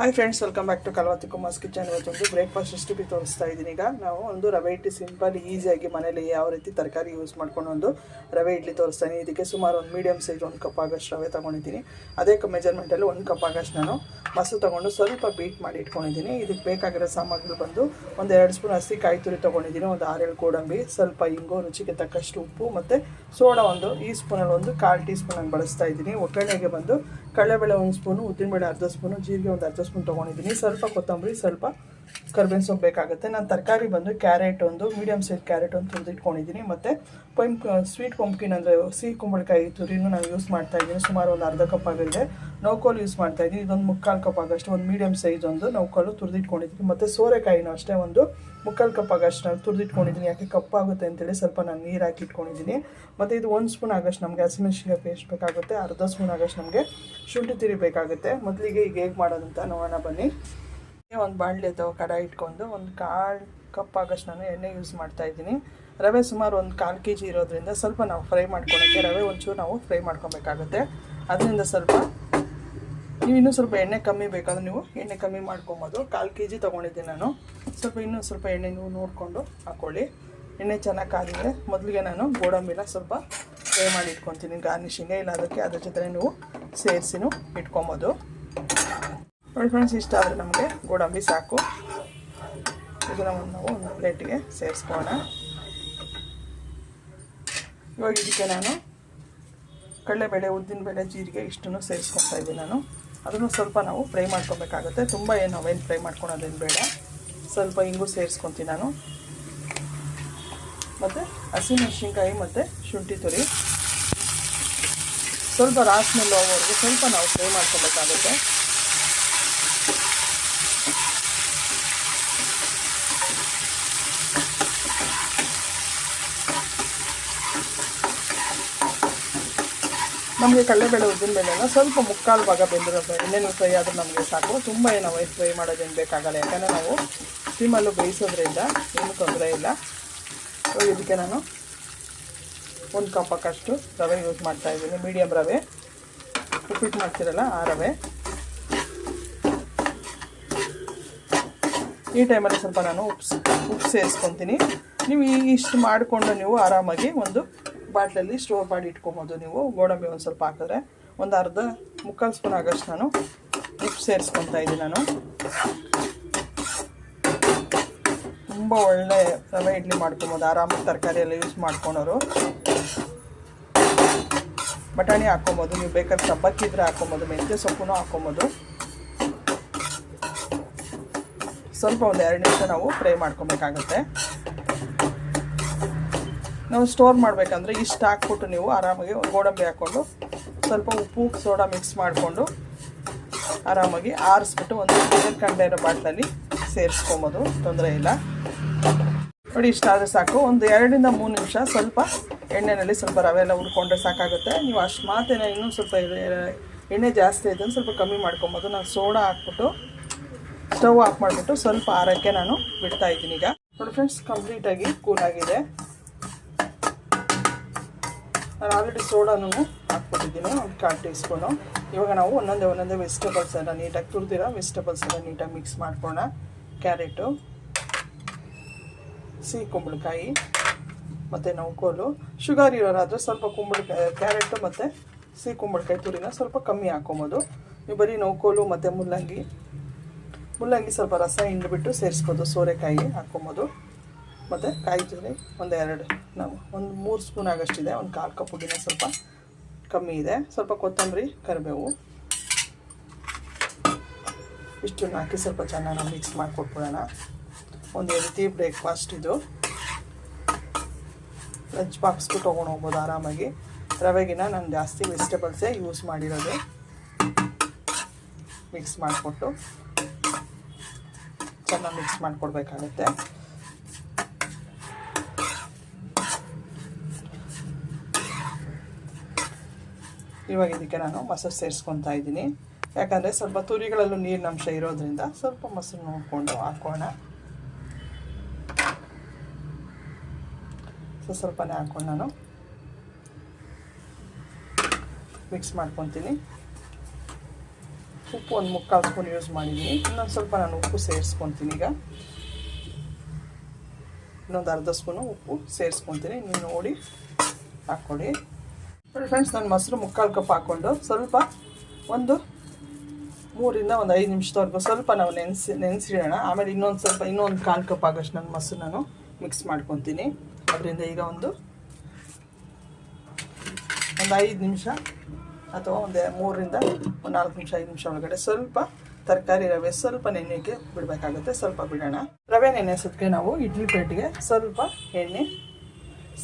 Hi friends welcome back to Kalavathi Kumar's kitchen ಇವತ್ತೊಂದು breakfast recipe ತೋರಿಸ್ತಾ ಇದ್ದೀನಿ. ಈಗ ನಾವು ಒಂದು ರವೆ ಇಡ್ಲಿ ಸಿಂಪಲ್ ಈಸಿಯಾಗಿ ಮನೇಲಿ ಯಾವ ರೀತಿ ತರಕಾರಿ ಯೂಸ್ ಮಾಡ್ಕೊಂಡು ಒಂದು ರವೆ ಇಡ್ಲಿ ತೋರಿಸ್ತೀನಿ ಇದಕ್ಕೆ ಸುಮಾರು ಒಂದು ಮೀಡಿಯಮ್ ಸೈಜ್ ಒಂದು ಕಪ್ ಆಗಷ್ಟು ರವೆ ತೊಗೊಂಡಿದ್ದೀನಿ. ಅದೇ ಮೆಜರ್ಮೆಂಟಲ್ಲಿ ಒಂದು ಕಪ್ ಆಗಷ್ಟು ನಾನು ಮೊಸರು ತೊಗೊಂಡು ಸ್ವಲ್ಪ ಬೀಟ್ ಮಾಡಿ ಇಟ್ಕೊಂಡಿದ್ದೀನಿ. ಇದಕ್ಕೆ ಬೇಕಾಗಿರೋ ಸಾಮಗ್ರಿ ಬಂದು ಒಂದು ಎರಡು ಸ್ಪೂನ್ ಹಸಿ ಕಾಯಿ ತುರಿ ತೊಗೊಂಡಿದ್ದೀನಿ. ಒಂದು ಆರೇಳು ಗೋಡಂಬಿ, ಸ್ವಲ್ಪ ಇಂಗು ರುಚಿಗೆ ತಕ್ಕಷ್ಟು ಉಪ್ಪು ಮತ್ತು ಸೋಡಾ ಒಂದು ಈ ಸ್ಪೂನಲ್ಲಿ ಒಂದು ಕಾಲು ಟೀ ಸ್ಪೂನಲ್ಲಿ ಬಳಸ್ತಾ ಇದ್ದೀನಿ. ಒಗ್ಗರಣೆಗೆ ಬಂದು ಕಡಲೆಬೇಳೆ ಒಂದು ಸ್ಪೂನು ಉದ್ದಿನಬೇಳೆ ಅರ್ಧ ಸ್ಪೂನು ಜೀರಿಗೆ ಒಂದು ಅರ್ಧ ಸ್ಪೂನ್ ತೊಗೊಂಡಿದ್ದೀನಿ. ಸ್ವಲ್ಪ ಕೊತ್ತಂಬರಿ ಸ್ವಲ್ಪ ಕರ್ಬೇವಿನ ಸೊಪ್ಪು ಬೇಕಾಗುತ್ತೆ. ನಾನು ತರಕಾರಿ ಬಂದು ಕ್ಯಾರೆಟ್ ಒಂದು ಮೀಡಿಯಮ್ ಸೈಜ್ ಕ್ಯಾರೆಟ್ ಒಂದು ತುರಿದಿಟ್ಕೊಂಡಿದ್ದೀನಿ ಮತ್ತು ಪಂಪ್ ಸ್ವೀಟ್ ಪಂಪ್ಕಿನ್ ಅಂದರೆ ಸಿಹಿ ಕುಂಬಳಕಾಯಿ ತುರಿನೂ ನಾನು ಯೂಸ್ ಮಾಡ್ತಾ ಇದ್ದೀನಿ. ಸುಮಾರು ಒಂದು ಅರ್ಧ ಕಪ್ ಆಗಿದೆ ನೌಕೋಲು ಯೂಸ್ ಮಾಡ್ತಾ ಇದ್ದೀನಿ. ಇದೊಂದು ಮುಕ್ಕಾಲು ಕಪ್ ಆಗಷ್ಟು ಒಂದು ಮೀಡಿಯಮ್ ಸೈಜ್ ಒಂದು ನೌಕೋಲು ತುರಿದಿಟ್ಕೊಂಡಿದ್ದೀನಿ ಮತ್ತು ಸೋರೆಕಾಯಿನೂ ಅಷ್ಟೇ ಒಂದು ಮುಕ್ಕಾಲು ಕಪ್ ಆಗಷ್ಟು ನಾನು ತುರಿದಿಟ್ಕೊಂಡಿದ್ದೀನಿ ಯಾಕೆ ಕಪ್ಪಾಗುತ್ತೆ ಅಂತೇಳಿ ಸ್ವಲ್ಪ ನಾನು ನೀರು ಹಾಕಿ ಇಟ್ಕೊಂಡಿದ್ದೀನಿ ಮತ್ತು ಇದು ಒಂದು ಸ್ಪೂನ್ ಆಗಷ್ಟು ನಮಗೆ ಹಸಿಮೆಣಸಿನ್ಕಾಯಿ ಪೇಸ್ಟ್ ಬೇಕಾಗುತ್ತೆ. ಅರ್ಧ ಸ್ಪೂನ್ ಆಗಷ್ಟು ನಮಗೆ ಶುಂಠಿ ತಿರಿ ಬೇಕಾಗುತ್ತೆ. ಮೊದಲಿಗೆ ಈಗ ಹೇಗೆ ಮಾಡೋದಂತ ನೋಡೋಣ ಬನ್ನಿ. ಒಂದು ಬಾಣಲೆ ಅಥವಾ ಕಡಾಯಿ ಇಟ್ಕೊಂಡು ಒಂದು ಕಾಲು ಕಪ್ ಆಗಷ್ಟು ನಾನು ಎಣ್ಣೆ ಯೂಸ್ ಮಾಡ್ತಾ ಇದ್ದೀನಿ. ರವೆ ಸುಮಾರು ಒಂದು ಕಾಲು ಕೆ ಜಿ ಇರೋದ್ರಿಂದ ಸ್ವಲ್ಪ ನಾವು ಫ್ರೈ ಮಾಡ್ಕೊಳಕ್ಕೆ ರವೆ ಒಂಚೂರು ನಾವು ಫ್ರೈ ಮಾಡ್ಕೊಬೇಕಾಗುತ್ತೆ. ಅದರಿಂದ ಸ್ವಲ್ಪ ನೀವು ಇನ್ನೂ ಸ್ವಲ್ಪ ಎಣ್ಣೆ ಕಮ್ಮಿ ಬೇಕಾದ್ರೆ ನೀವು ಎಣ್ಣೆ ಕಮ್ಮಿ ಮಾಡ್ಕೊಬೋದು. ಕಾಲು ಕೆ ಜಿ ತೊಗೊಂಡಿದ್ದೀನಿ ನಾನು. ಸ್ವಲ್ಪ ಇನ್ನೂ ಸ್ವಲ್ಪ ಎಣ್ಣೆ ನೀವು ನೋಡಿಕೊಂಡು ಹಾಕ್ಕೊಳ್ಳಿ ಎಣ್ಣೆ ಚೆನ್ನಾಗಿ ಕಾದಿದೆ ಮೊದಲಿಗೆ ನಾನು ಗೋಡಂಬಿನ ಸ್ವಲ್ಪ ಫ್ರೈ ಮಾಡಿ ಇಟ್ಕೊತೀನಿ ಗಾರ್ನಿಶಿಂಗೆ ಇಲ್ಲ ಅದಕ್ಕೆ ಅದ್ರ ಜೊತೆ ನೀವು ಸೇರಿಸಿನೂ ಇಟ್ಕೊಬೋದು. ನೋಡಿ ಫ್ರೆಂಡ್ಸ್ ಇಷ್ಟ ಆದರೆ ನಮಗೆ ಗೋಡಂಬಿ ಸಾಕು. ಇದನ್ನು ನಾವು ಒಂದು ಪ್ಲೇಟಿಗೆ ಸೇರಿಸ್ಕೋಣ ಇವಾಗ ಇದಕ್ಕೆ ನಾನು ಕಡಲೆಬೇಳೆ ಉದ್ದಿನಬೇಳೆ ಜೀರಿಗೆ ಇಷ್ಟನ್ನು ಸೇರಿಸ್ಕೊಳ್ತಾ ಇದ್ದೀನಿ ನಾನು. ಅದನ್ನು ಸ್ವಲ್ಪ ನಾವು ಫ್ರೈ ಮಾಡ್ಕೊಬೇಕಾಗುತ್ತೆ. ತುಂಬ ಏನು ನಾವೇನು ಫ್ರೈ ಮಾಡ್ಕೊಳೋದೇನು ಬೇಡ. ಸ್ವಲ್ಪ ಇಂಗು ಸೇರಿಸ್ಕೊತೀನಿ ನಾನು. ಮತ್ತು ಹಸಿಮೆಣಸಿನ್ಕಾಯಿ ಮತ್ತು ಶುಂಠಿ ತುರಿ. ಸ್ವಲ್ಪ ರಾಸ್ ಮೇಲೆ ಹೋಗೋವರೆಗೂ ಸ್ವಲ್ಪ ನಾವು ಫ್ರೈ ಮಾಡ್ಕೊಬೇಕಾಗುತ್ತೆ. ನಮಗೆ ಕಡಲೆಬೇಳೆ ಉದ್ದಿನಬೇಳೆನ ಸ್ವಲ್ಪ ಮುಕ್ಕಾಲು ಭಾಗ ಬೆಂದಿರೋದು ಇನ್ನೇನು ಫ್ರೈ ಆದರೂ ನಮಗೆ ಸಾಕು. ತುಂಬ ಏನು ವೈಟ್ ಫ್ರೈ ಮಾಡೋದೇನು ಬೇಕಾಗಲ್ಲ, ಯಾಕಂದರೆ ನಾವು ಸ್ಟೀಮಲ್ಲೂ ಬೇಯಿಸೋದ್ರಿಂದ ಏನೂ ತೊಂದರೆ ಇಲ್ಲ. ಸೊ ಇದಕ್ಕೆ ನಾನು ಒಂದು ಕಪ್ ಹಾಕಷ್ಟು ರವೆ ಯೂಸ್ ಮಾಡ್ತಾ ಇದ್ದೀನಿ ಮೀಡಿಯಮ್ ರವೆ. ಉಪ್ಪಿಟ್ಟು ಮಾಡ್ತಿರಲ್ಲ ಆ ರವೆ. ಈ ಟೈಮಲ್ಲಿ ಸ್ವಲ್ಪ ನಾನು ಉಪ್ಸ್ ಉಪ್ಪು ಸೇರಿಸ್ಕೊತೀನಿ. ನೀವು ಈ ಇಷ್ಟು ಮಾಡಿಕೊಂಡು ನೀವು ಆರಾಮಾಗಿ ಒಂದು ಬಾಟ್ಲಲ್ಲಿ ಸ್ಟೋರ್ ಮಾಡಿ ಇಟ್ಕೊಬೋದು ನೀವು. ಗೋಡಂಬಿ ಒಂದು ಸ್ವಲ್ಪ ಹಾಕಿದ್ರೆ ಒಂದು ಅರ್ಧ ಮುಕ್ಕಾಲು ಸ್ಪೂನ್ ಆಗಷ್ಟು ನಾನು ಉಪ್ಪು ಸೇರಿಸ್ಕೊತಾ ಇದ್ದೀನಿ ನಾನು. ತುಂಬ ಒಳ್ಳೆ ರವೆ ಇಡ್ಲಿ ಮಾಡ್ಕೊಬೋದು. ಆರಾಮಾಗಿ ತರಕಾರಿ ಎಲ್ಲ ಯೂಸ್ ಮಾಡ್ಕೊಳೋರು. ಬಟಾಣಿ ಹಾಕೊಬೋದು. ನೀವು ಬೇಕಾದ್ರೆ ಸಬ್ಬಕ್ಕಿದ್ರೆ ಹಾಕೊಬೋದು. ಮೆಂತ್ಯ ಸೊಪ್ಪು ಹಾಕೊಬೋದು. ಸ್ವಲ್ಪ ಒಂದು ಎರಡು ನಿಮಿಷ ನಾವು ಫ್ರೈ ಮಾಡ್ಕೊಬೇಕಾಗುತ್ತೆ. ನಾವು ಸ್ಟೋರ್ ಮಾಡಬೇಕಂದ್ರೆ ಇಷ್ಟು ಹಾಕ್ಬಿಟ್ಟು ನೀವು ಆರಾಮಾಗಿ ಗೋಡಂಬಿ ಹಾಕ್ಕೊಂಡು ಸ್ವಲ್ಪ ಉಪ್ಪು ಸೋಡಾ ಮಿಕ್ಸ್ ಮಾಡಿಕೊಂಡು ಆರಾಮಾಗಿ ಆರಿಸ್ಬಿಟ್ಟು ಒಂದು ನೀರು ಕಂಡ ಇರೋ ಬಾಟ್ಲಲ್ಲಿ ಸೇರಿಸ್ಕೊಬೋದು, ತೊಂದರೆ ಇಲ್ಲ. ನೋಡಿ ಇಷ್ಟಾದರೆ ಸಾಕು. ಒಂದು ಎರಡರಿಂದ ಮೂರು ನಿಮಿಷ ಸ್ವಲ್ಪ ಎಣ್ಣೆಯಲ್ಲಿ ಸ್ವಲ್ಪ ರವೆ ಎಲ್ಲ ಉಡ್ಕೊಂಡ್ರೆ ಸಾಕಾಗುತ್ತೆ. ನೀವು ಅಷ್ಟು ಮಾತೇನೆ ಇನ್ನೂ ಸ್ವಲ್ಪ ಎಣ್ಣೆ ಜಾಸ್ತಿ ಇದೆ ಸ್ವಲ್ಪ ಕಮ್ಮಿ ಮಾಡ್ಕೊಬೋದು. ನಾನು ಸೋಡಾ ಹಾಕ್ಬಿಟ್ಟು ಸ್ಟವ್ ಆಫ್ ಮಾಡಿಬಿಟ್ಟು ಸ್ವಲ್ಪ ಆರಕ್ಕೆ ನಾನು ಬಿಡ್ತಾ ಇದ್ದೀನಿ ಈಗ. ನೋಡಿ ಫ್ರೆಂಡ್ಸ್ ಕಂಪ್ಲೀಟಾಗಿ ಕೂಲ್ ಆಗಿದೆ. ನಾನು ಆಲ್ರೆಡಿ ಸೋಡಾನು ಹಾಕ್ಬಿಟ್ಟಿದ್ದೀನಿ, ಒಂದು ಕಾಲು ಟೀ ಸ್ಪೂನು ಇವಾಗ ನಾವು ಒಂದೊಂದೇ ಒಂದೊಂದೇ ವೆಜಿಟೇಬಲ್ಸ್ ಎಲ್ಲ ನೀಟಾಗಿ ತುರಿದಿರೋ ವೆಜಿಟೇಬಲ್ಸ್ ಎಲ್ಲ ನೀಟಾಗಿ ಮಿಕ್ಸ್ ಮಾಡ್ಕೋಣ ಕ್ಯಾರೆಟು, ಸಿಹಿ ಕುಂಬಳಕಾಯಿ, ಮತ್ತು ನೌಕೋಲು ಶುಗರ್ ಇರೋರಾದರೆ ಸ್ವಲ್ಪ ಕುಂಬಳಕಾಯಿ ಕ್ಯಾರೆಟು ಮತ್ತು ಸಿಹಿ ಕುಂಬಳಕಾಯಿ ತುರಿನ ಸ್ವಲ್ಪ ಕಮ್ಮಿ ಹಾಕೊಬೋದು ನೀವು ಬರೀ ನೌಕೋಲು ಮತ್ತು ಮುಲ್ಲಂಗಿ ಮುಲ್ಲಂಗಿ ಸ್ವಲ್ಪ ರಸ ಹಿಂಡ್ಬಿಟ್ಟು ಸೇರಿಸ್ಬೋದು, ಸೋರೆಕಾಯಿ ಹಾಕ್ಕೊಬೋದು. ಮತ್ತು ಕಾಯಿ ತುರಿ ಒಂದು ಎರಡು, ನಾವು ಒಂದು ಮೂರು ಸ್ಪೂನ್ ಆಗಷ್ಟಿದೆ, ಒಂದು ಕಾಲು ಕಪ್ಪು ದಿನ ಸ್ವಲ್ಪ ಕಮ್ಮಿ ಇದೆ. ಸ್ವಲ್ಪ ಕೊತ್ತಂಬರಿ, ಕರಿಬೇವು. ಇಷ್ಟು ಹಾಕಿ ಸ್ವಲ್ಪ ಚೆನ್ನಾಗಿ ಮಿಕ್ಸ್ ಮಾಡಿಕೊಟ್ಬಿಡೋಣ. ಒಂದು ರೀತಿ ಬ್ರೇಕ್ಫಾಸ್ಟ್ ಇದು. ಲಂಚ್ ಬಾಕ್ಸ್ಗೂ ತೊಗೊಂಡು ಹೋಗ್ಬೋದು ಆರಾಮಾಗಿ. ರವೆಗಿನ ನಾನು ಜಾಸ್ತಿ ವೆಜಿಟೇಬಲ್ಸೇ ಯೂಸ್ ಮಾಡಿರೋದು. ಮಿಕ್ಸ್ ಮಾಡಿಕೊಟ್ಟು ಚೆನ್ನಾಗಿ ಮಿಕ್ಸ್ ಮಾಡಿಕೊಡ್ಬೇಕಾಗುತ್ತೆ. ಇವಾಗ ಇದಕ್ಕೆ ನಾನು ಮೊಸರು ಸೇರಿಸ್ಕೊತಾ ಇದ್ದೀನಿ. ಯಾಕಂದರೆ ಸ್ವಲ್ಪ ತುರಿಗಳಲ್ಲೂ ನೀರಿನಂಶ ಇರೋದ್ರಿಂದ ಸ್ವಲ್ಪ ಮೊಸರು ನೋಡಿಕೊಂಡು ಹಾಕೋಣ. ಸೊ, ಸ್ವಲ್ಪನೇ ಹಾಕ್ಕೊಂಡು ನಾನು ಮಿಕ್ಸ್ ಮಾಡ್ಕೊತೀನಿ. ಉಪ್ಪು ಒಂದು ಮುಕ್ಕಾಲು ಸ್ಪೂನ್ ಯೂಸ್ ಮಾಡಿದ್ದೀನಿ. ಇನ್ನೊಂದು ಸ್ವಲ್ಪ ನಾನು ಉಪ್ಪು ಸೇರಿಸ್ಕೊತೀನಿ ಈಗ. ಇನ್ನೊಂದು ಅರ್ಧ ಸ್ಪೂನು ಉಪ್ಪು ಸೇರಿಸ್ಕೊತೀನಿ. ನೀವು ನೋಡಿ ಹಾಕ್ಕೊಳ್ಳಿ ನೋಡಿ ಫ್ರೆಂಡ್ಸ್ ನಾನು ಮೊಸರು ಮುಕ್ಕಾಲು ಕಪ್ ಹಾಕ್ಕೊಂಡು ಸ್ವಲ್ಪ ಒಂದು ಮೂರಿಂದ ಒಂದು ಐದು ನಿಮಿಷದವರೆಗೂ ಸ್ವಲ್ಪ ನಾವು ನೆನೆಸಿ, ನೆನೆಸಿಡೋಣ. ಆಮೇಲೆ ಇನ್ನೊಂದು ಸ್ವಲ್ಪ, ಇನ್ನೊಂದು ಕಾಲು ಕಪ್ ಆಗೋಷ್ಟು ನಾನು ಮೊಸರು ನಾನು ಮಿಕ್ಸ್ ಮಾಡ್ಕೊತೀನಿ. ಅದರಿಂದ ಈಗ ಒಂದು ಒಂದು ಐದು ನಿಮಿಷ ಅಥವಾ ಒಂದು ಮೂರರಿಂದ ಒಂದು ನಾಲ್ಕು ನಿಮಿಷ, ಐದು ನಿಮಿಷ ಒಳಗಡೆ ಸ್ವಲ್ಪ ತರಕಾರಿ ರವೆ ಸ್ವಲ್ಪ ನೆನೆಯೋಕ್ಕೆ ಬಿಡಬೇಕಾಗುತ್ತೆ, ಸ್ವಲ್ಪ ಬಿಡೋಣ. ರವೆ ನೆನೆಸೋದಕ್ಕೆ ನಾವು ಇಡ್ಲಿ ಪ್ಲೇಟ್ಗೆ ಸ್ವಲ್ಪ ಎಣ್ಣೆ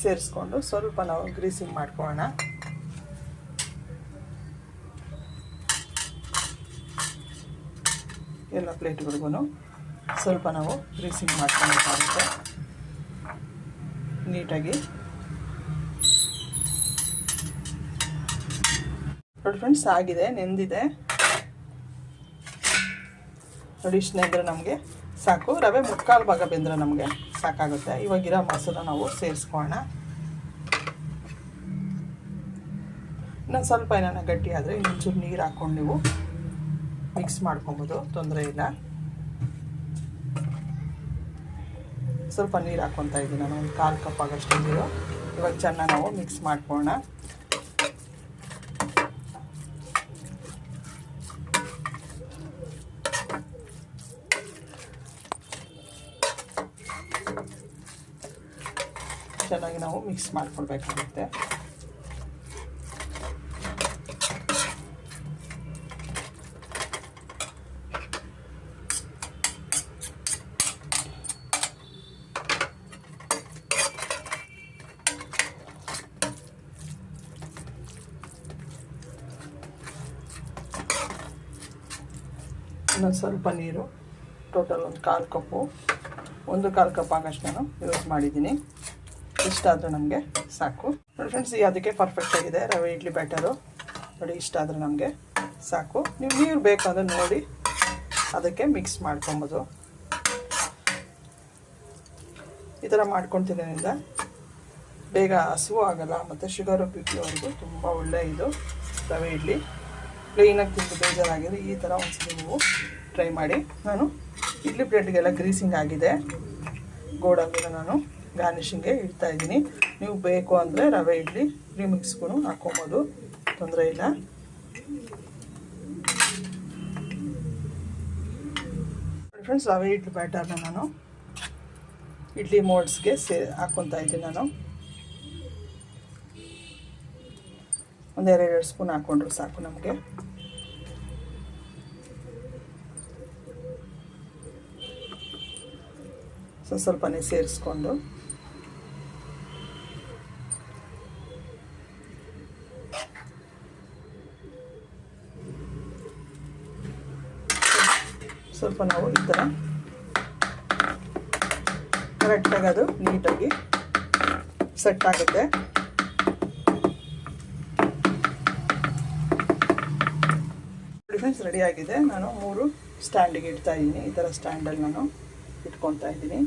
ಸೇರಿಸ್ಕೊಂಡು ಸ್ವಲ್ಪ ನಾವು ಗ್ರೀಸಿಂಗ್ ಮಾಡ್ಕೊಳ್ಳೋಣ. ಎಲ್ಲ ಪ್ಲೇಟ್ಗಳಿಗೂ ಸ್ವಲ್ಪ ನಾವು ಗ್ರೀಸಿಂಗ್ ಮಾಡ್ಕೊಬೇಕಾಗುತ್ತೆ ನೀಟಾಗಿ. ನೋಡಿ ಫ್ರೆಂಡ್ಸ್ ಆಗಿದೆ, ನೆಂದಿದೆ. ನೋಡಿ ಇಷ್ಟು ನೆಂದ್ರೆ ನಮಗೆ ಸಾಕು. ರವೆ ಮುಕ್ಕಾಲು ಭಾಗ ಬೆಂದ್ರೆ ನಮಗೆ ಸಾಕಾಗುತ್ತೆ. ಇವಾಗಿರೋ ಮೊಸರು ನಾವು ಸೇರಿಸ್ಕೊಳ್ಳೋಣ. ಇನ್ನೊಂದು ಸ್ವಲ್ಪ ಏನಾರ ಗಟ್ಟಿ ಆದರೆ ಇನ್ನೊಂಚೂರು ನೀರು ಹಾಕ್ಕೊಂಡು ನೀವು ಮಿಕ್ಸ್ ಮಾಡ್ಕೊಬೋದು, ತೊಂದರೆ ಇಲ್ಲ. ಸ್ವಲ್ಪ ನೀರು ಹಾಕ್ಕೊತಾ ಇದ್ದೀನಿ ನಾನು, ಒಂದು ಕಾಲು ಕಪ್ ಆಗೋಷ್ಟು ನೀರು. ಇವಾಗ ಚೆನ್ನಾಗಿ ನಾವು ಮಿಕ್ಸ್ ಮಾಡ್ಕೊಳ್ಳೋಣ ಚೆನ್ನಾಗಿ ನಾವು ಮಿಕ್ಸ್ ಮಾಡ್ಕೊಳ್ಬೇಕಾಗುತ್ತೆ. ಇನ್ನೊಂದು ಸ್ವಲ್ಪ ನೀರು ಟೋಟಲ್ ಒಂದು ಕಾಲು ಕಪ್ಪು, ಒಂದು ಕಾಲು ಕಪ್ ಆಗಷ್ಟು ನಾನು ಯೂಸ್ ಮಾಡಿದ್ದೀನಿ. ಇಷ್ಟಾದರೆ ನಮಗೆ ಸಾಕು. ನೋಡಿ ಫ್ರೆಂಡ್ಸ್ ಅದಕ್ಕೆ ಪರ್ಫೆಕ್ಟ್ ಆಗಿದೆ, ರವೆ, ಇಡ್ಲಿ ಬ್ಯಾಟರು ನೋಡಿ ಇಷ್ಟ ಆದರೂ ನಮಗೆ ಸಾಕು. ನೀವು ನೀರು ಬೇಕಾದ್ರೆ ನೋಡಿ, ಅದಕ್ಕೆ ಮಿಕ್ಸ್ ಮಾಡ್ಕೊಬೋದು. ಈ ಥರ ಮಾಡ್ಕೊತಿರೋದ್ರಿಂದ ಬೇಗ ಹಸುವು ಆಗಲ್ಲ, ಮತ್ತು ಶುಗರು ಬಿ ಪಿ ಅವ್ರಿಗೂ ತುಂಬ ಒಳ್ಳೆಯ ಇದು, ರವೆ, ಇಡ್ಲಿ. ಪ್ಲೇನಾಗಿ ತಿಂದು ಬೇಜಾರಾಗಿದೆ, ಈ ಥರ ಒಂದ್ಸಲ ನೀವು ಟ್ರೈ ಮಾಡಿ. ನಾನು ಇಡ್ಲಿ ಪ್ಲೇಟ್ಗೆಲ್ಲ ಗ್ರೀಸಿಂಗ್ ಆಗಿದೆ. ಗೋಡಂಬಿನ ನಾನು ಗಾರ್ನಿಷಿಂಗ್ಗೆ ಇಡ್ತಾ ಇದ್ದೀನಿ. ನೀವು ಬೇಕು ಅಂದರೆ ರವೆ, ಇಡ್ಲಿ ಪ್ರೀಮಿಕ್ಸ್ಗೂ ಹಾಕ್ಕೊಬೋದು ತೊಂದರೆ ಇಲ್ಲ. ಫ್ರೆಂಡ್ಸ್ ರವೆ, ಇಡ್ಲಿ ಬ್ಯಾಟರ್ನ ನಾನು ಇಡ್ಲಿ ಮೋಲ್ಡ್ಸ್ಗೆ ಸೇ ಹಾಕ್ಕೊತಾ ಇದ್ದೀನಿ ನಾನು. ಒಂದೆರಡು ಸ್ಪೂನ್ ಹಾಕ್ಕೊಂಡ್ರು ಸಾಕು ನಮಗೆ. ಸೊ ಸ್ವಲ್ಪನೇ ಸೇರಿಸ್ಕೊಂಡು. ಸ್ವಲ್ಪ ನಾವು ಈ ಥರ ಕರೆಕ್ಟಾಗಿ ಅದು ನೀಟಾಗಿ ಸೆಟ್ ಆಗುತ್ತೆ. ರೆಡಿ ಆಗಿದೆ. ನಾನು ಮೂರು ಸ್ಟ್ಯಾಂಡಿಗೆ ಇಡ್ತಾ ಇದ್ದೀನಿ. ಈ ಥರ ಸ್ಟ್ಯಾಂಡಲ್ಲಿ ನಾನು ಇಟ್ಕೊತಾ ಇದ್ದೀನಿ.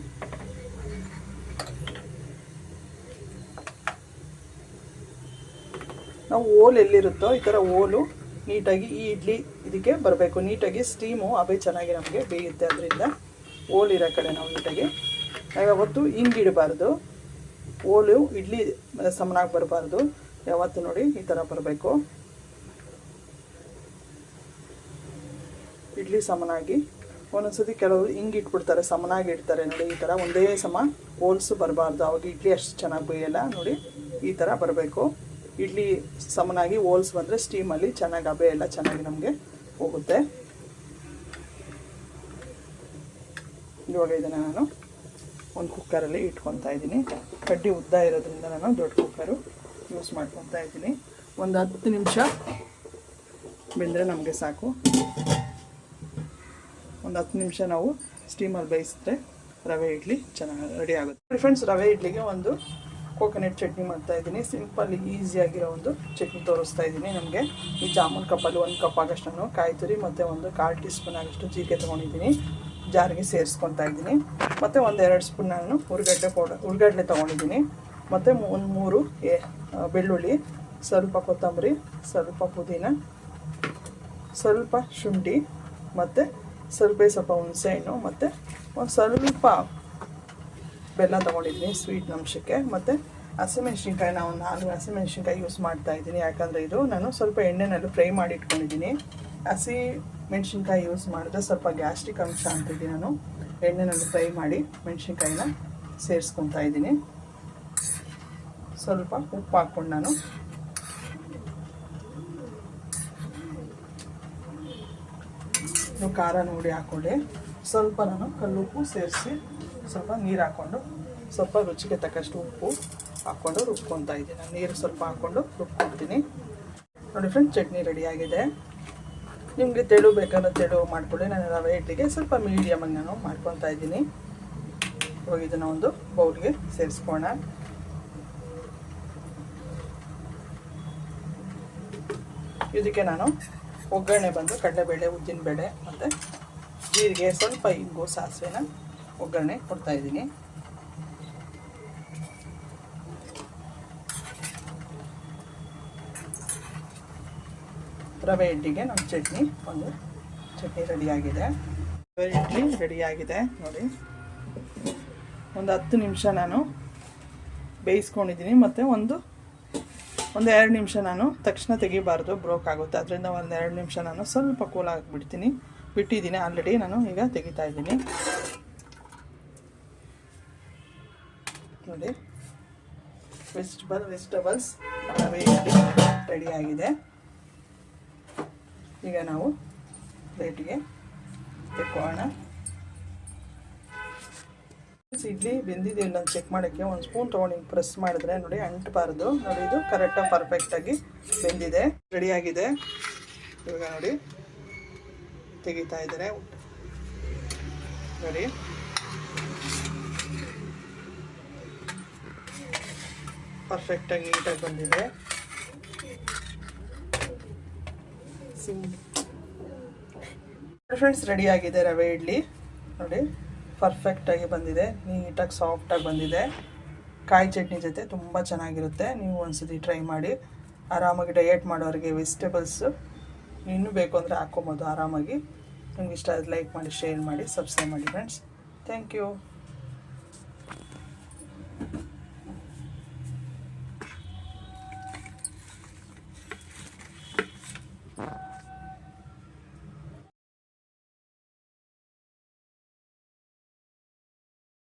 ನಾವು ಓಲ್ ಎಲ್ಲಿರುತ್ತೋ ಈ ಥರ ಓಲು ನೀಟಾಗಿ ಈ ಇಡ್ಲಿ ಇದಕ್ಕೆ ಬರಬೇಕು. ನೀಟಾಗಿ ಸ್ಟೀಮು ಅಬೆ ಚೆನ್ನಾಗಿ ನಮಗೆ ಬೇಯುತ್ತೆ ಅದರಿಂದ. ಓಲ್ ಇರೋ ಕಡೆ ನಾವು ನೀಟಾಗಿ. ನಾವು ಹಿಂಗಿಡಬಾರ್ದು ಓಲು ಇಡ್ಲಿ ಸಮನಾಗಿ ಬರಬಾರ್ದು. ಯಾವತ್ತು ನೋಡಿ ಈ ಥರ ಬರಬೇಕು. ಇಡ್ಲಿ ಸಮನಾಗಿ. ಒಂದೊಂದ್ಸತಿ ಕೆಲವರು ಹಿಂಗೆ ಇಟ್ಬಿಡ್ತಾರೆ, ಸಮನಾಗಿ ಇಡ್ತಾರೆ ನೋಡಿ, ಈ ಥರ ಒಂದೇ ಸಮ ಹೋಲ್ಸು ಬರಬಾರ್ದು. ಅವಾಗ ಇಡ್ಲಿ ಅಷ್ಟು ಚೆನ್ನಾಗಿ ಬೇಯಲ್ಲ ನೋಡಿ, ಈ ಥರ ಬರಬೇಕು. ಇಡ್ಲಿ ಸಮನಾಗಿ ಹೋಲ್ಸ್ ಬಂದರೆ ಸ್ಟೀಮಲ್ಲಿ ಚೆನ್ನಾಗಿ ಅಬೆ ಎಲ್ಲ ಚೆನ್ನಾಗಿ ನಮಗೆ ಹೋಗುತ್ತೆ. ಇವಾಗ ಇದನ್ನು ನಾನು ಒಂದು ಕುಕ್ಕರಲ್ಲಿ ಇಟ್ಕೊತಾ ಇದ್ದೀನಿ. ಕಡ್ಡಿ ಉದ್ದ ಇರೋದ್ರಿಂದ ನಾನು ದೊಡ್ಡ ಕುಕ್ಕರು ಯೂಸ್ ಮಾಡ್ಕೊತಾ ಇದ್ದೀನಿ. ಒಂದು ಹತ್ತು ನಿಮಿಷ ಬೆಂದರೆ ನಮಗೆ ಸಾಕು. ಒಂದು ಹತ್ತು ನಿಮಿಷ ನಾವು ಸ್ಟೀಮಲ್ಲಿ ಬೇಯಿಸಿದ್ರೆ ರವೆ ಇಡ್ಲಿ ಚೆನ್ನಾಗಿ ರೆಡಿ ಆಗುತ್ತೆ. ಫ್ರೆಂಡ್ಸ್ ರವೆ ಇಡ್ಲಿಗೆ ಒಂದು ಕೋಕೋನಟ್ ಚಟ್ನಿ ಮಾಡ್ತಾ ಇದ್ದೀನಿ. ಸಿಂಪಲ್ ಈಸಿಯಾಗಿರೋ ಒಂದು ಚಟ್ನಿ ತೋರಿಸ್ತಾ ಇದ್ದೀನಿ ನಮಗೆ. ಈ ಜಾಮೂನ್ ಕಪ್ಪಲ್ಲಿ ಒಂದು ಕಪ್ ಆಗಷ್ಟು ನಾನು ಕಾಯಿ ತುರಿ ಮತ್ತು ಒಂದು ಕಾಲು ಟೀ ಸ್ಪೂನ್ ಆಗಷ್ಟು ಜೀರಿಗೆ ತೊಗೊಂಡಿದ್ದೀನಿ. ಜಾರಿಗೆ ಸೇರಿಸ್ಕೊತಾ ಇದ್ದೀನಿ. ಮತ್ತು ಒಂದು ಎರಡು ಸ್ಪೂನ್ ನಾನು ಉರ್ಗಡ್ಡೆ ಪೌಡರ್ ಉರ್ಗಡ್ಡೆ ತೊಗೊಂಡಿದ್ದೀನಿ. ಮತ್ತು ಒಂದು ಮೂರು ಏ ಬೆಳ್ಳುಳ್ಳಿ, ಸ್ವಲ್ಪ ಕೊತ್ತಂಬರಿ, ಸ್ವಲ್ಪ ಪುದೀನ, ಸ್ವಲ್ಪ ಶುಂಠಿ, ಮತ್ತು ಸ್ವಲ್ಪ ಸ್ವಲ್ಪ ಹುಣಸೆಹಣ್ಣು ಮತ್ತು ಒಂದು ಸ್ವಲ್ಪ ಬೆಲ್ಲ ತೊಗೊಂಡಿದ್ದೀನಿ ಸ್ವೀಟ್ ನಂಶಕ್ಕೆ ಮತ್ತು ಹಸಿಮೆಣ್ಸಿನ್ಕಾಯಿ, ನಾವು ನಾಲ್ಕು ಹಸಿಮೆಣ್ಸಿನ್ಕಾಯಿ ಯೂಸ್ ಮಾಡ್ತಾ ಇದ್ದೀನಿ. ಯಾಕಂದರೆ ಇದು ನಾನು ಸ್ವಲ್ಪ ಎಣ್ಣೆನಲ್ಲಿ ಫ್ರೈ ಮಾಡಿ ಇಟ್ಕೊಂಡಿದ್ದೀನಿ. ಹಸಿ ಮೆಣಸಿನ್ಕಾಯಿ ಯೂಸ್ ಮಾಡಿದ್ರೆ ಸ್ವಲ್ಪ ಗ್ಯಾಸ್ಟ್ರಿಕ್ ಅಂಶ ಅಂತಿದ್ದೀನಿ ನಾನು. ಎಣ್ಣೆನಲ್ಲಿ ಫ್ರೈ ಮಾಡಿ ಮೆಣಸಿನ್ಕಾಯಿನ ಸೇರಿಸ್ಕೊತಾ ಇದ್ದೀನಿ. ಸ್ವಲ್ಪ ಉಪ್ಪು ಹಾಕ್ಕೊಂಡು ನಾನು. ನೀವು ಖಾರ ನೋಡಿ ಹಾಕ್ಕೊಳ್ಳಿ ಸ್ವಲ್ಪ ನಾನು ಕಲ್ಲುಪ್ಪು ಸೇರಿಸಿ ಸ್ವಲ್ಪ ನೀರು ಹಾಕ್ಕೊಂಡು ಸ್ವಲ್ಪ ರುಚಿಗೆ ತಕ್ಕಷ್ಟು ಉಪ್ಪು ಹಾಕ್ಕೊಂಡು ರುಬ್ಕೊತಾ ಇದ್ದೀನಿ. ನೀರು ಸ್ವಲ್ಪ ಹಾಕ್ಕೊಂಡು ರುಬ್ಕೊಳ್ತೀನಿ ನೋಡಿ ಫ್ರೆಂಡ್ಸ್ ಚಟ್ನಿ ರೆಡಿಯಾಗಿದೆ ನಿಮಗೆ ತೆಳು ಬೇಕಾದ್ರೆ ತೆಳು ಮಾಡ್ಕೊಳ್ಳಿ. ನಾನು ರವೆ ಇಡ್ಲಿಗೆ ಸ್ವಲ್ಪ ಮೀಡಿಯಮಾಗಿ ನಾನು ಮಾಡ್ಕೊತಾ ಇದ್ದೀನಿ. ಇವಾಗ ಇದನ್ನು ಒಂದು ಬೌಲ್ಗೆ ಸೇರಿಸ್ಕೋಣ. ಇದಕ್ಕೆ ನಾನು ಒಗ್ಗರಣೆ ಬಂದು ಕಡಲೆಬೇಳೆ, ಉದ್ದಿನಬೇಳೆ ಮತ್ತು ಜೀರಿಗೆ, ಸ್ವಲ್ಪ ಇಂಗು, ಸಾಸಿವೆನ ಒಗ್ಗರಣೆ ಕೊಡ್ತಾಯಿದ್ದೀನಿ ರವೆ ಇಡ್ಲಿಗೆ ನಮ್ಮ ಚಟ್ನಿ ಒಂದು ಚಟ್ನಿ ರೆಡಿಯಾಗಿದೆ ರವೆ ಇಡ್ಲಿ ರೆಡಿಯಾಗಿದೆ ನೋಡಿ. ಒಂದು ಹತ್ತು ನಿಮಿಷ ನಾನು ಬೇಯಿಸ್ಕೊಂಡಿದ್ದೀನಿ ಮತ್ತು ಒಂದು ಒಂದು ಎರಡು ನಿಮಿಷ ನಾನು ತಕ್ಷಣ ತೆಗಿಬಾರ್ದು ಬ್ರೋಕ್ ಆಗುತ್ತೆ. ಅದರಿಂದ ಒಂದು ಎರಡು ನಿಮಿಷ ನಾನು ಸ್ವಲ್ಪ ಕೂಲ್ ಆಗಿಬಿಡ್ತೀನಿ. ಬಿಟ್ಟಿದ್ದೀನಿ ಆಲ್ರೆಡಿ ನಾನು ಈಗ ತೆಗಿತಾ ಇದ್ದೀನಿ. ನೋಡಿ. ವೆಜಿಟಬಲ್ ವೆಜಿಟಬಲ್ಸ್ ಆಗಿದೆ. ಈಗ ನಾವು ಪ್ಲೇಟಿಗೆ ತೆಕ್ಕೋಣ ಇಡ್ಲಿ ಬೆಂದಿದೆ ಅಂತ ಚೆಕ್ ಮಾಡೋಕ್ಕೆ. ಒಂದು ಸ್ಪೂನ್ ತೊಗೊಂಡು ಪ್ರೆಸ್ ಮಾಡಿದ್ರೆ ನೋಡಿ ಅಂಟಬಾರ್ದು. ನೋಡಿ ಇದು ಕರೆಕ್ಟಾಗಿ ಪರ್ಫೆಕ್ಟಾಗಿ ಬೆಂದಿದೆ. ರೆಡಿಯಾಗಿದೆ ಇವಾಗ ನೋಡಿ ತೆಗಿತಾ ಇದ್ದಾರೆ. ನೋಡಿ. ಪರ್ಫೆಕ್ಟಾಗಿ ನೀಟಾಗಿ ಬಂದಿದೆ. ಸಿಮ್ ಫ್ರೆಂಡ್ಸ್ ರೆಡಿಯಾಗಿದೆ ರವೆ ಇಡ್ಲಿ. ನೋಡಿ. ಪರ್ಫೆಕ್ಟಾಗಿ ಬಂದಿದೆ, ನೀಟಾಗಿ ಸಾಫ್ಟಾಗಿ ಬಂದಿದೆ. ಕಾಯಿ ಚಟ್ನಿ ಜೊತೆ ತುಂಬ ಚೆನ್ನಾಗಿರುತ್ತೆ, ನೀವು ಒಂದ್ಸತಿ ಟ್ರೈ ಮಾಡಿ. ಆರಾಮಾಗಿ ಡಯೆಟ್ ಮಾಡೋರಿಗೆ ವೆಜಿಟೇಬಲ್ಸು ಇನ್ನೂ ಬೇಕು ಅಂದರೆ ಹಾಕ್ಕೊಬೋದು ಆರಾಮಾಗಿ. ನಿಮ್ಗೆ ಇಷ್ಟ ಆದ್ರೆ ಲೈಕ್ ಮಾಡಿ ಶೇರ್ ಮಾಡಿ ಸಬ್ಸ್ಕ್ರೈಬ್ ಮಾಡಿ ಫ್ರೆಂಡ್ಸ್ ಥ್ಯಾಂಕ್ ಯು